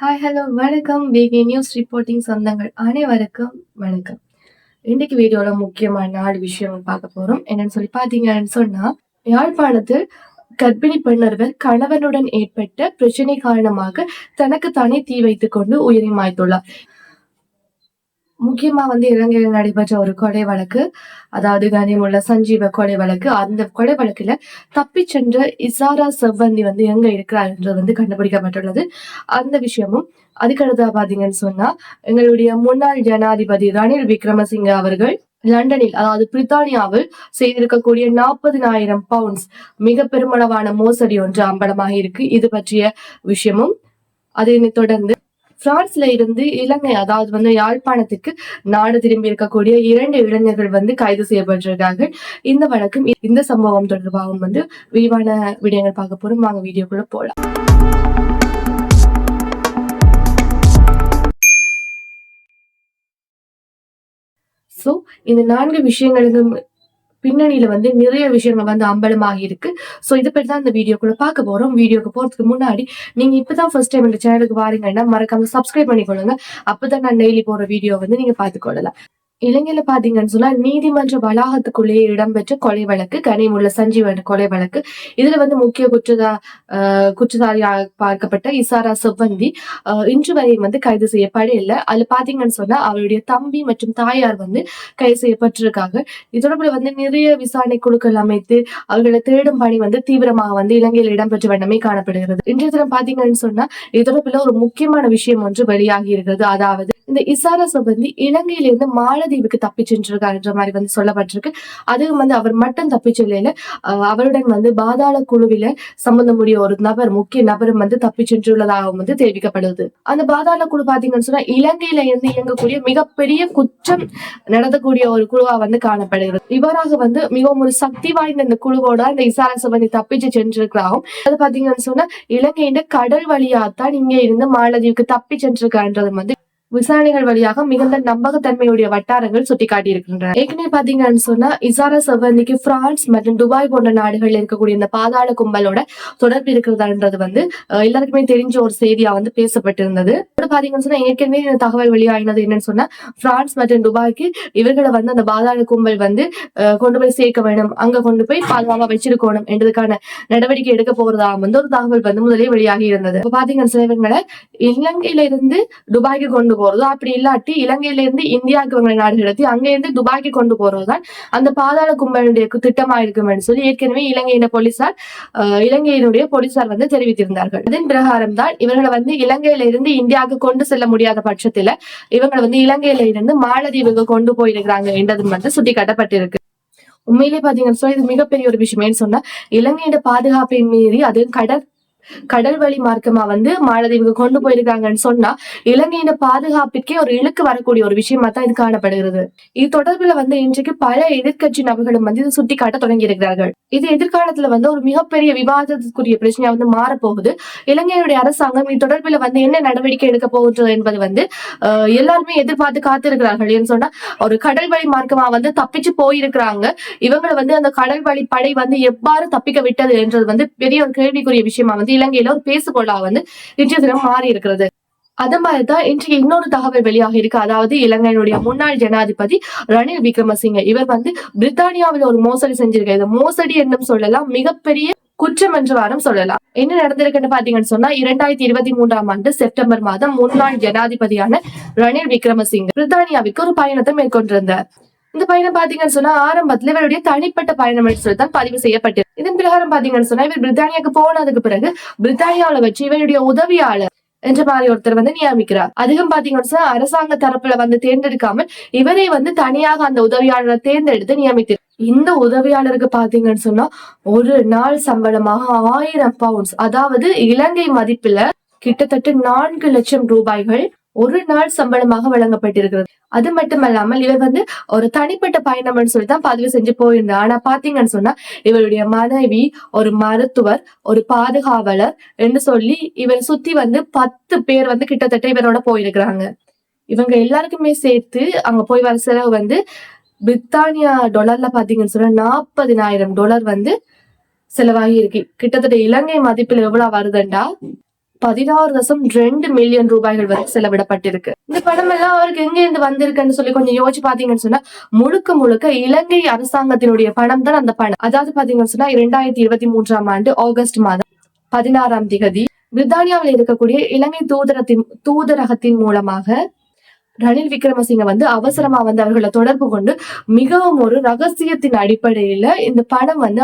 Hi hello வணக்கம். PK news reporting சொந்தங்கள் அனைவருக்கும் வணக்கம். இன்னைக்கு வீடியோல முக்கியமான நாலு விஷயம் பார்க்க போறோம். என்னன்னு சொல்லி பாத்தீங்கன்னு சொன்னா யாழ்ப்பாணத்தில் கர்ப்பிணி பெண்ணொருவர் கணவனுடன் ஏற்பட்ட பிரச்சனை காரணமாக தனக்கு தானே தீ வைத்துக் கொண்டு உயிரை மாய்த்துள்ளார். முக்கியமா வந்து இலங்கையில் நடைபெற்ற ஒரு கொலை வழக்கு அதாவது கனிமுள்ள சஞ்சீவ கொலை வழக்கு. அந்த கொலை வழக்குல தப்பி சென்ற இசாரா செவ்வந்தி வந்து எங்க இருக்கிறார் என்றது வந்து கண்டுபிடிக்கப்பட்டுள்ளது. அந்த விஷயமும் அதுக்கடுத்தா பாத்தீங்கன்னு சொன்னா எங்களுடைய முன்னாள் ஜனாதிபதி ரணில் விக்ரமசிங்க அவர்கள் லண்டனில் அதாவது பிரித்தானியாவில் செய்திருக்கக்கூடிய நாற்பதினாயிரம் பவுண்ட்ஸ் மிக பெருமளவான மோசடி ஒன்று அம்பலமாக இருக்கு. இது பற்றிய விஷயமும் அதனை தொடர்ந்து பிரான்ஸ்ல இருந்து இலங்கை அதாவது வந்து யாழ்ப்பாணத்துக்கு நாடு திரும்பி இருக்கக்கூடிய இரண்டு இளைஞர்கள் வந்து கைது செய்யப்பட்டிருக்கார்கள். இந்த வழக்கும் இந்த சம்பவம் தொடர்பாகவும் வந்து விரிவான விடயங்கள் பார்க்க போறோம். வாங்க வீடியோக்குள்ள போலாம். சோ இந்த நான்கு விஷயங்களுக்கும் பின்னணியில வந்து நிறைய விஷயங்கள் வந்து அம்பலமாகி இருக்கு. சோ இதை பற்றி தான் இந்த வீடியோக்குள்ள பார்க்க போறோம். வீடியோக்கு போறதுக்கு முன்னாடி நீங்க இப்பதான் ஃபர்ஸ்ட் டைம் இந்த சேனலுக்கு வாரீங்கன்னா மறக்காம சப்ஸ்கிரைப் பண்ணிக்கொள்ளுங்க. அப்பதான் நான் டெய்லி போற வீடியோ வந்து நீங்க பார்த்துக்கொள்ளலாம். இலங்கையில பாத்தீங்கன்னு சொன்னா நீதிமன்ற வளாகத்துக்குள்ளேயே இடம்பெற்ற கொலை வழக்கு கனிமுள்ள சஞ்சீவன் கொலை வழக்கு. இதுல வந்து முக்கிய குற்றதா குற்றதாரியாக பார்க்கப்பட்ட இசாரா செவ்வந்தி இன்று வரையும் வந்து கைது செய்யப்படவில்லை. அதுல பாத்தீங்கன்னு சொன்னா அவருடைய தம்பி மற்றும் தாயார் வந்து கைது செய்யப்பட்டிருக்காங்க. இது தொடர்புல வந்து நிறைய விசாரணை குழுக்கள் அமைத்து அவர்களை தேடும் பணி வந்து தீவிரமாக வந்து இலங்கையில் இடம்பெற்ற வண்ணமே காணப்படுகிறது. இன்றைய தினம் பாத்தீங்கன்னு சொன்னா இது தொடர்புல ஒரு முக்கியமான விஷயம் ஒன்று வெளியாகி இருக்கிறது. அதாவது இந்த இசாரா செவ்வந்தி இலங்கையிலிருந்து மாலை மாலதீவுக்கு தப்பி சென்றிருக்காருன்ற மாதிரி வந்து சொல்லப்பட்டிருக்கு. அதுவும் வந்து அவர் மட்டும் தப்பி செல்லையில அவருடன் வந்து பாதாள குழுவில சம்பந்தமுடைய ஒரு நபர் முக்கிய நபரும் வந்து தப்பி சென்றுள்ளதாகவும் வந்து தெரிவிக்கப்படுது. அந்த பாதாள குழு பாத்தீங்கன்னு சொன்னா இலங்கையில இருந்து இயங்கக்கூடிய மிகப்பெரிய குற்றம் நடத்தக்கூடிய ஒரு குழுவா வந்து காணப்படுகிறது. இவராக வந்து மிகவும் ஒரு சக்தி வாய்ந்த இந்த குழுவோட இந்த இசாரா செவ்வந்தி தப்பிச்சு சென்றிருக்கிறாகும் அது பாத்தீங்கன்னு சொன்னா இலங்கையின் கடல் வழியாத்தான் இங்க இருந்து மாலதீவுக்கு தப்பி சென்றிருக்கான்றது வந்து விசாரணைகள் வழியாக மிகுந்த நம்பகத்தன்மையுடைய வட்டாரங்கள் சுட்டிக்காட்டியிருக்கின்றன. ஏற்கனவே பாத்தீங்கன்னு சொன்னா இசாரா செவ்வந்திக்கு பிரான்ஸ் மற்றும் துபாய் போன்ற நாடுகள்ல இருக்கக்கூடிய இந்த பாதாள கும்பலோட தொடர்பு இருக்கிறதான்றது வந்து எல்லாருக்குமே தெரிஞ்ச ஒரு செய்தியா வந்து பேசப்பட்டிருந்தது. பாத்தீங்கன்னு சொன்னா ஏற்கனவே இந்த தகவல் வெளியாகினது என்னன்னு சொன்னா பிரான்ஸ் மற்றும் துபாய்க்கு இவர்களை வந்து அந்த பாதாள கும்பல் வந்து கொண்டு போய் சேர்க்க வேணும். அங்க கொண்டு போய் பாதுகாப்பா வச்சிருக்கணும் என்றதுக்கான நடவடிக்கை எடுக்க போறதா வந்து ஒரு தகவல் வந்து முதலே வெளியாகி இருந்தது பாத்தீங்கன்னு சொன்னா இவங்களை இலங்கையில இருந்து துபாய்க்கு கொண்டு கொண்டு போறதோ அப்படி இல்லாட்டி இலங்கையில இருந்து இந்தியாவுக்கு இவங்களை நாடு கடத்தி அங்க துபாய்க்கு கொண்டு போறதுதான் அந்த பாதாள கும்பலுடைய திட்டமா இருக்கும் சொல்லி ஏற்கனவே இலங்கையின போலீசார் இலங்கையினுடைய போலீசார் வந்து தெரிவித்திருந்தார்கள். அதன் பிரகாரம் தான் இவர்களை வந்து இலங்கையில இருந்து இந்தியாவுக்கு கொண்டு செல்ல முடியாத பட்சத்துல இவங்களை வந்து இலங்கையில இருந்து மாலதீவுக்கு கொண்டு போயிருக்கிறாங்க என்றதும் வந்து சுட்டிக்காட்டப்பட்டிருக்கு. உண்மையிலே பாத்தீங்கன்னு சொன்னா இது மிகப்பெரிய ஒரு விஷயம் ஏன்னு சொன்னா இலங்கையோட பாதுகாப்பை மீறி அது கடற் கடல் வழி மார்க்கமா வந்து மாலத்தீவுக்கு கொண்டு போயிருக்காங்கன்னு சொன்னா இலங்கையின பாதுகாப்பிற்கே ஒரு இழுக்கு வரக்கூடிய ஒரு விஷயமா தான் இது காணப்படுகிறது. இது தொடர்பில் வந்து இன்றைக்கு பல எதிர்கட்சி நபர்களும் வந்து இதை சுட்டி காட்ட தொடங்கி இருக்கிறார்கள் இது எதிர்காலத்துல வந்து ஒரு மிகப்பெரிய விவாதத்துக்குரிய பிரச்சனையா வந்து மாறப்போகுது. இலங்கையுடைய அரசாங்கம் இது தொடர்பில் வந்து என்ன நடவடிக்கை எடுக்க போகுது என்பது வந்து எல்லாருமே எதிர்பார்த்து காத்திருக்கிறார்கள் ஏன்னு சொன்னா ஒரு கடல் வழி மார்க்கமா வந்து தப்பிச்சு போயிருக்கிறாங்க. இவங்களை வந்து அந்த கடல் வழி படை வந்து எவ்வாறு தப்பிக்க விட்டது என்றது வந்து பெரிய ஒரு கேள்விக்குரிய விஷயமா வந்து இலங்கையில ஒரு பேசுபொருளா வந்து இன்றைய தினம் மாறி இருக்கிறது. அது மாதிரிதான் இன்றைக்கு இன்னொரு தகவல் வெளியாக இருக்கு. அதாவது இலங்கையினுடைய முன்னாள் ஜனாதிபதி ரணில் விக்ரமசிங்க. இவர் வந்து பிரித்தானியாவில் ஒரு மோசடி செஞ்சிருக்காரு. இந்த மோசடி என்னும் சொல்லலாம் மிகப்பெரிய குற்றம் என்று வாரம் சொல்லலாம். என்ன நடந்திருக்குன்னு பாத்தீங்கன்னு சொன்னா இரண்டாயிரத்தி இருபத்தி மூன்றாம் ஆண்டு செப்டம்பர் மாதம் முன்னாள் ஜனாதிபதியான ரணில் விக்ரமசிங்க பிரித்தானியாவிற்கு ஒரு பயணத்தை மேற்கொண்டிருந்தார். இந்த பயணம் பாத்தீங்கன்னு சொன்னா ஆரம்பத்துல இவருடைய தனிப்பட்ட பயணம் என்று சொல்லி தான் பதிவு செய்யப்பட்டது இதன் பிரகாரம் பாத்தீங்கன்னு சொன்னா இவர் பிரித்தானியாக்கு போனதுக்கு பிறகு பிரித்தானியாவில வச்சு இவருடைய உதவியாளர் என்ற மாதிரி ஒருத்தர் வந்து நியமிக்கிறார். அதிகம் பாத்தீங்கன்னா அரசாங்க தரப்புல வந்து தேர்ந்தெடுக்காமல் இவரே வந்து தனியாக அந்த உதவியாளரை தேர்ந்தெடுத்து நியமித்தார் இந்த உதவியாளருக்கு பாத்தீங்கன்னு சொன்னா ஒரு நாள் சம்பளமாக ஆயிரம் பவுண்ட்ஸ் அதாவது இலங்கை மதிப்புல கிட்டத்தட்ட நான்கு லட்சம் ரூபாய்கள் ஒரு நாள் சம்பளமாக வழங்கப்பட்டிருக்கிறது. அது மட்டுமல்லாமல் இவர் வந்து ஒரு தனிப்பட்ட பயணம்னு சொல்லி தான் பதிவு செஞ்சு போயிருந்தார். ஆனா பாத்தீங்கன்னு சொன்னா இவருடைய மனைவி ஒரு மருத்துவர் ஒரு பாதுகாவலர் என்று சொல்லி இவரை சுத்தி வந்து பத்து பேர் வந்து கிட்டத்தட்ட இவரோட போயிருக்கிறாங்க. இவங்க எல்லாருக்குமே சேர்த்து அங்க போய் வர செலவு வந்து பிரித்தானியா டாலர்ல பாத்தீங்கன்னு சொன்னா நாற்பதினாயிரம் டாலர் வந்து செலவாகி இருக்கு. கிட்டத்தட்ட இலங்கை மதிப்பில் எவ்வளவு வருதுண்டா? பதினாறு தசம் ரெண்டு மில்லியன் ரூபாய்கள் வரை செலவிடப்பட்டிருக்கு. இந்த பணம் எல்லாம் அவருக்கு எங்க இருந்து வந்திருக்குன்னு சொல்லி கொஞ்சம் யோசிச்சு பாத்தீங்கன்னு சொன்னா முழுக்க முழுக்க இலங்கை அரசாங்கத்தினுடைய பணம் தான் அந்த பணம். அதாவது பாத்தீங்கன்னு சொன்னா இரண்டாயிரத்தி இருபத்தி மூன்றாம் ஆண்டு ஆகஸ்ட் மாதம் பதினாறாம் திகதி பிரித்தானியாவில் இருக்கக்கூடிய இலங்கை தூதரத்தின் தூதரகத்தின் மூலமாக ரணில் விக்ரமசிங்க வந்து அவசரமா வந்து அவர்களை தொடர்பு கொண்டு மிகவும் ஒரு ரகசியத்தின் அடிப்படையில இந்த பணம் வந்து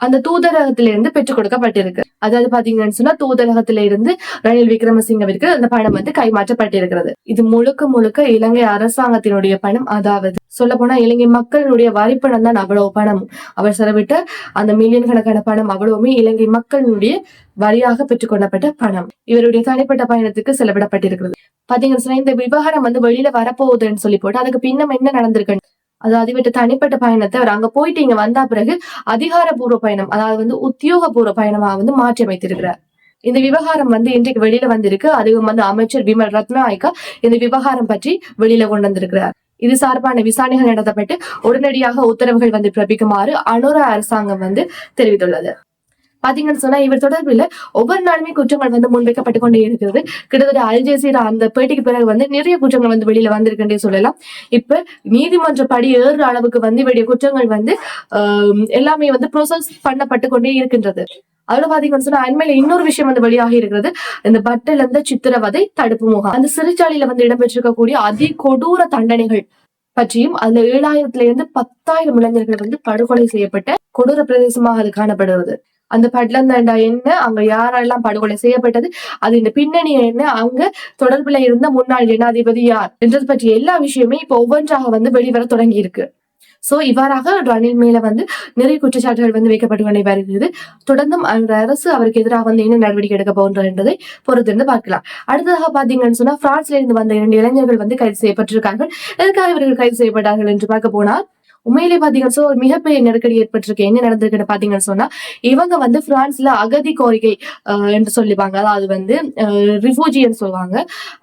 அந்த தூதரகத்திலிருந்து பெற்றுக் கொடுக்கப்பட்டிருக்கு. அதாவது பாத்தீங்கன்னு சொன்னா தூதரகத்தில இருந்து ரணில் விக்ரமசிங்கவிற்கு அந்த பணம் வந்து கைமாற்றப்பட்டிருக்கிறது. இது முழுக்க முழுக்க இலங்கை அரசாங்கத்தினுடைய பணம். அதாவது சொல்ல போனா இலங்கை மக்களுடைய வரிப்பணம் தான் அவ்வளவு பணம். அவர் செலவிட்ட அந்த மில்லியன் கணக்கான பணம் அவ்வளவுமே இலங்கை மக்களுடைய வரியாக பெற்றுக்கொள்ளப்பட்ட பணம். இவருடைய தனிப்பட்ட பயணத்துக்கு செலவிடப்பட்டிருக்கிறது. பாத்தீங்கன்னு சொன்னா இந்த விவகாரம் வந்து வெளியில வரப்போகுதுன்னு சொல்லி போட்டு அதுக்கு பின்னம் என்ன நடந்திருக்கு அதாவது விட்டு தனிப்பட்ட பயணத்தை அவர் அங்க போயிட்டு இங்க வந்த பிறகு அதிகாரபூர்வ பயணம் அதாவது வந்து உத்தியோகபூர்வ பயணமா வந்து மாற்றி அமைத்திருக்கிறார் இந்த விவகாரம் வந்து இன்றைக்கு வெளியில வந்திருக்கு. அதுவும் வந்து அமைச்சர் விமல் ரத்நாயக்கா இந்த விவகாரம் பற்றி வெளியில கொண்டு வந்திருக்கிறார். இது சார்பான விசாரணைகள் நடத்தப்பட்டு உடனடியாக உத்தரவுகள் வந்து பிறப்பிக்குமாறு அனுர அரசாங்கம் வந்து தெரிவித்துள்ளது. பாத்தீங்கன்னு சொன்னா இவர் தொடர்பில் ஒவ்வொரு நாளுமே குற்றங்கள் வந்து முன்வைக்கப்பட்டு கொண்டே இருக்கிறது. கிட்டத்தட்ட அல் ஜசீரா அந்த பேட்டிக்கு பிறகு வந்து நிறைய குற்றங்கள் வந்து வெளியில வந்திருக்குன்றே சொல்லலாம். இப்ப நீதிமன்ற படி ஏறுற அளவுக்கு வந்து இவருடைய குற்றங்கள் வந்து ஆஹ், எல்லாமே வந்து ப்ரோசஸ் பண்ணப்பட்டு கொண்டே இருக்கின்றது. அதுல பாத்தீங்கன்னு சொன்னா அண்மையில இன்னொரு விஷயம் வந்து வெளியாகி இருக்கிறது. இந்த பட்டில் இருந்த சித்திரவதை தடுப்பு முகாம். அந்த சிறைச்சாலையில வந்து இடம்பெற்றிருக்கக்கூடிய அதி கொடூர தண்டனைகள் பற்றியும் அதுல ஏழாயிரத்துல இருந்து பத்தாயிரம் இளைஞர்கள் வந்து படுகொலை செய்யப்பட்ட கொடூர பிரதேசமாக அது காணப்படுகிறது. அந்த பட்லந்தாண்டா என்ன? அங்க யாரெல்லாம் படுகொலை செய்யப்பட்டது? அது இந்த பின்னணி என்ன? அங்க தொடர்புல இருந்த முன்னாள் ஜனாதிபதி யார்? என்றது பற்றிய எல்லா விஷயமே இப்ப ஒவ்வொன்றாக வந்து வெளிவர தொடங்கி இருக்கு சோ இவ்வாறாக ரணில் மேல வந்து நிறைய குற்றச்சாட்டுகள் வந்து வைக்கப்பட்டு கொண்டே வருகிறது. தொடர்ந்தும் அந்த அரசு அவருக்கு எதிராக வந்து என்ன நடவடிக்கை எடுக்க போகின்றது என்பதை பொறுத்திருந்து பார்க்கலாம். அடுத்ததாக பாத்தீங்கன்னு சொன்னா பிரான்ஸ்ல இருந்து வந்த இரண்டு இளைஞர்கள் வந்து கைது செய்யப்பட்டிருக்கார்கள். எதற்காக இவர்கள் கைது செய்யப்பட்டார்கள் என்று பார்க்க போனால் உண்மையிலே பாத்தீங்கன்னா ஒரு மிகப்பெரிய நெருக்கடி ஏற்பட்டிருக்கு. என்ன நடந்திருக்குன்னு பாத்தீங்கன்னு சொன்னா இவங்க வந்து பிரான்ஸ்ல அகதி கோரிக்கை என்று சொல்லிப்பாங்க. அதாவது வந்து ரிஃபூஜின்னு சொல்லுவாங்க.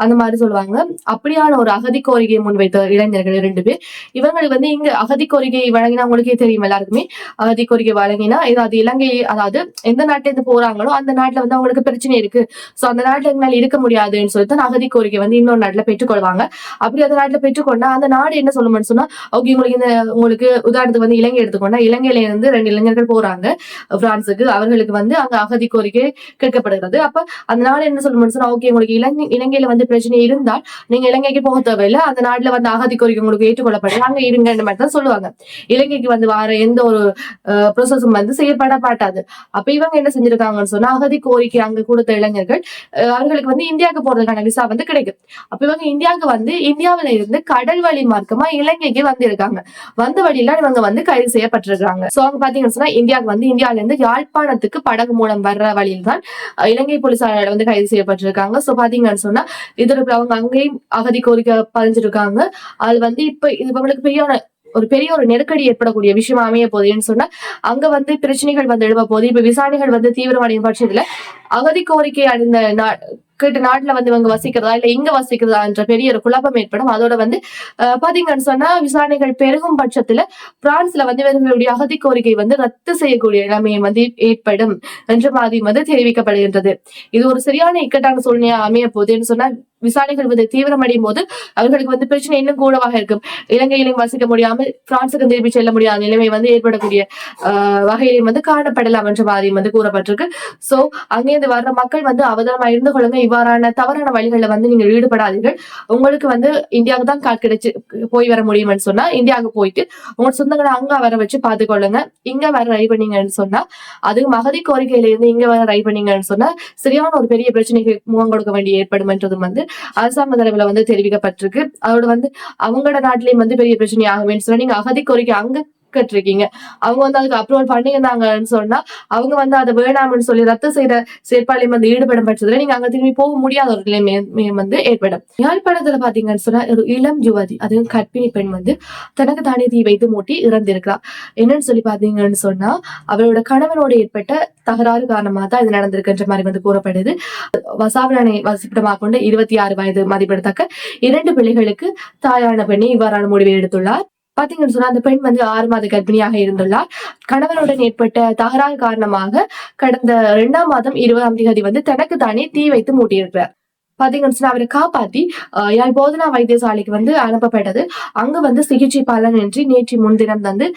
அந்த மாதிரி சொல்லுவாங்க. அப்படியான ஒரு அகதி கோரிக்கையை முன்வைத்த இளைஞர்கள் ரெண்டு பேர். இவங்களுக்கு வந்து இங்க அகதி கோரிக்கை வழங்கினா உங்களுக்கே தெரியும் எல்லாருக்குமே. அகதி கோரிக்கை வழங்கினா ஏதாவது இலங்கை அதாவது எந்த நாட்டுல இருந்து போறாங்களோ அந்த நாட்டுல வந்து அவங்களுக்கு பிரச்சனை இருக்கு. சோ அந்த நாட்டுல எங்களால் இருக்க முடியாதுன்னு சொல்லிட்டு அகதி கோரிக்கை வந்து இன்னொரு நாட்டுல பெற்றுக்கொள்வாங்க. அப்படி அந்த நாட்டுல பெற்றுக்கொண்டா அந்த நாடு என்ன சொல்லணும்னு சொன்னா ஓகே உங்களுக்கு இந்த உங்களுக்கு உதாரணத்துக்கு வந்து இலங்கை எடுத்துக்கொண்டா இலங்கையில இருந்து ரெண்டு இளைஞர்கள் போறாங்க. பிரான்ஸுக்கு அவர்களுக்கு வந்து அங்க அகதி கோரிக்கை கேட்கப்படுகிறது. அப்ப அதனால என்ன சொல்ல முடியும் ஓகே உங்களுக்கு இலங்கை இலங்கையில வந்து பிரச்சனை இருந்தால் நீங்க இலங்கைக்கு போக தேவையில்லை. அந்த நாட்டுல வந்து அகதி கோரிக்கை உங்களுக்கு ஏற்றுக்கொள்ளப்படும். அங்க இருங்கன்ற மாதிரி தான் சொல்லுவாங்க. இலங்கைக்கு வந்து வார எந்த ஒரு ப்ரொசஸும் வந்து செய்யப்பட மாட்டாது அப்ப இவங்க என்ன செஞ்சிருக்காங்கன்னு சொன்னா அகதி கோரிக்கை அங்க கொடுத்த இளைஞர்கள் அவர்களுக்கு வந்து இந்தியாவுக்கு போறதுக்கான விசா வந்து கிடைக்கும் அப்ப இவங்க இந்தியாவுக்கு வந்து இந்தியாவில இருந்து கடல் வழி மார்க்கமா இலங்கைக்கு வந்திருக்காங்க. வந்து வழியில இவங்க வந்து கைது செய்யப்பட்டிருக்காங்க சோ அவங்க பாத்தீங்கன்னு சொன்னா இந்தியாவுக்கு வந்து இந்தியால இருந்து யாழ்ப்பாணத்துக்கு படகு மூலம் வர்ற வழியில் தான் இலங்கை போலீசாரால வந்து கைது செய்யப்பட்டிருக்காங்க. சோ பாத்தீங்கன்னு சொன்னா இது அவங்க அங்கேயும் அகதி கோரிக்கை பதிஞ்சிருக்காங்க. அது வந்து இப்ப இது இவங்களுக்கு பெரிய ஒரு பெரிய ஒரு நெருக்கடி ஏற்படக்கூடிய விஷயமா அமைய போகுதுன்னு சொன்னா அங்க வந்து பிரச்சனைகள் வந்து எழுப்ப போகுது. இப்ப விசாரணைகள் வந்து தீவிரமடையும் பட்சத்துல அகதி கோரிக்கை அடைந்த கேட்டு நாட்டுல வந்து இவங்க வசிக்கிறதா இல்ல இங்க வசிக்கிறதா என்ற பெரிய ஒரு குழப்பம் ஏற்படும். அதோட வந்து பாத்தீங்கன்னு சொன்னா விசாரணைகள் பெருகும் பட்சத்துல பிரான்ஸ்ல வந்து இவர்களுடைய அகதி கோரிக்கை வந்து ரத்து செய்யக்கூடிய நிலைமை வந்து ஏற்படும் என்ற மாதிரி வந்து தெரிவிக்கப்படுகின்றது. இது ஒரு சரியான இக்கட்டான சூழ்நிலை அமைய போகுதுன்னு சொன்னா விசாரணைகள் வந்து தீவிரமடையும் போது அவர்களுக்கு வந்து பிரச்சனை இன்னும் கூடவாக இருக்கும். இலங்கையிலும் வசிக்க முடியாமல் பிரான்சுக்கு திரும்பி செல்ல முடியாத நிலைமை வந்து ஏற்படக்கூடிய ஆஹ் வகையிலும் வந்து காணப்படலாம் என்ற மாதிரி வந்து கூறப்பட்டிருக்கு. சோ அங்கே இருந்து வர்ற மக்கள் வந்து அவதாரமா இருந்து கொள்ளுங்க. இவ்வாறான தவறான வழிகளில் வந்து நீங்கள் ஈடுபடாதீர்கள். உங்களுக்கு வந்து இந்தியாவுக்கு தான் கால் கிடைச்சு போய் வர முடியும்னு சொன்னா இந்தியாவுக்கு போயிட்டு உங்க சொந்தங்களை அங்க வர வச்சு பாத்துக்கொள்ளுங்க இங்க வர ரை பண்ணீங்கன்னு சொன்னா அது மகதி கோரிக்கையில இருந்து இங்க வர ரை பண்ணீங்கன்னு சொன்னா சரியான ஒரு பெரிய பிரச்சனைக்கு முகம் கொடுக்க வேண்டிய ஏற்படும் என்றதும் வந்து அரசாங்க தரவுல வந்து தெரிவிக்கப்பட்டிருக்கு. அதோட வந்து அவங்களோட நாட்டிலேயும் வந்து பெரிய பிரச்சனை ஆகுமேன்னு சொன்னா நீங்க அகதி கோரிக்கை அங்க கேட்டிருக்கீங்க அவங்க வந்து அதுக்கு அப்ரூவல் பண்ணியிருந்தாங்கன்னு சொன்னா அவங்க வந்து அதை வேணாம்னு சொல்லி ரத்து செய்த செயற்பாளையம் வந்து ஈடுபடும் பட்சத்துல நீங்க அங்க திரும்பி போக முடியாத ஒரு நிலைமை வந்து ஏற்படும். யாழ்ப்பாணத்துல பாத்தீங்கன்னு சொன்னா ஒரு இளம் யுவதி அதுவும் கற்பிணி பெண் வந்து தனக்கு தானே தீ வைத்து மூட்டி இறந்திருக்கிறா. என்னன்னு சொல்லி பாத்தீங்கன்னு சொன்னா அவளோட கணவனோட ஏற்பட்ட தகராறு காரணமாக தான் இது நடந்திருக்குன்ற மாதிரி வந்து கூறப்படுது. வசாவளனை வசிப்பிடமாக கொண்ட இருபத்தி ஆறு வயது மதிப்பிடத்தக்க இரண்டு பிள்ளைகளுக்கு தாயான பெண்ணை இவ்வாறான முடிவை எடுத்துள்ளார். பாத்தீங்கன்னு சொன்னா அந்த பெண் வந்து ஆறு மாத கர்ப்பிணியாக இருந்துள்ளார். கணவனுடன் ஏற்பட்ட தகராறு காரணமாக கடந்த இரண்டாம் மாதம் இருபதாம் தேதி வந்து தனக்கு தானே தீ வைத்து மூட்டியிருக்கிறார் பாத்தீங்கன்னு சொன்னா அவரை காப்பாத்தி யாழ் போதனா வைத்தியசாலைக்கு வந்து அனுப்பப்பட்டது. அங்க வந்து சிகிச்சை பலனின்றி நேற்று முன்தினம் வந்து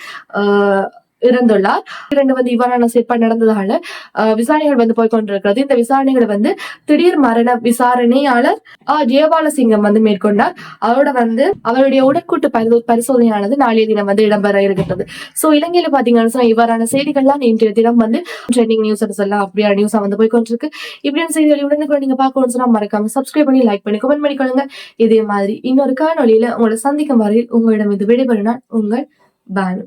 இருந்துள்ளார் இரண்டு வந்து இவ்வாறான செயற்பாடு நடந்ததால அஹ், விசாரணைகள் வந்து போய்கொண்டிருக்கிறது இந்த விசாரணைகளை வந்து திடீர் மரண விசாரணையாளர் ஜெயபாலசிங்கம் வந்து மேற்கொண்டார். அவரோட வந்து அவருடைய உடற்கூட்டு பரிசோ- பரிசோதனையானது நாளைய தினம் வந்து இடம்பெற இருக்கின்றது. சோ இலங்கையில பாத்தீங்கன்னா இவ்வாறான செய்திகள்லாம் இன்றைய தினம் வந்து ட்ரெண்டிங் நியூஸ் சொல்லலாம். அப்படியான நியூஸா வந்து போய்கொண்டிருக்கு இப்படியான செய்திகளை உடனுக்குடன் நீங்க பார்க்கணும்னு சொன்னா மறக்காம சப்ஸ்கிரைப் பண்ணி லைக் பண்ணி கமெண்ட் பண்ணிக்கொள்ளுங்க இதே மாதிரி இன்னொரு காணொலியில உங்களை சந்திக்கும் வரையில் உங்களிடம் இது விடைபெறும் உங்கள் பானு.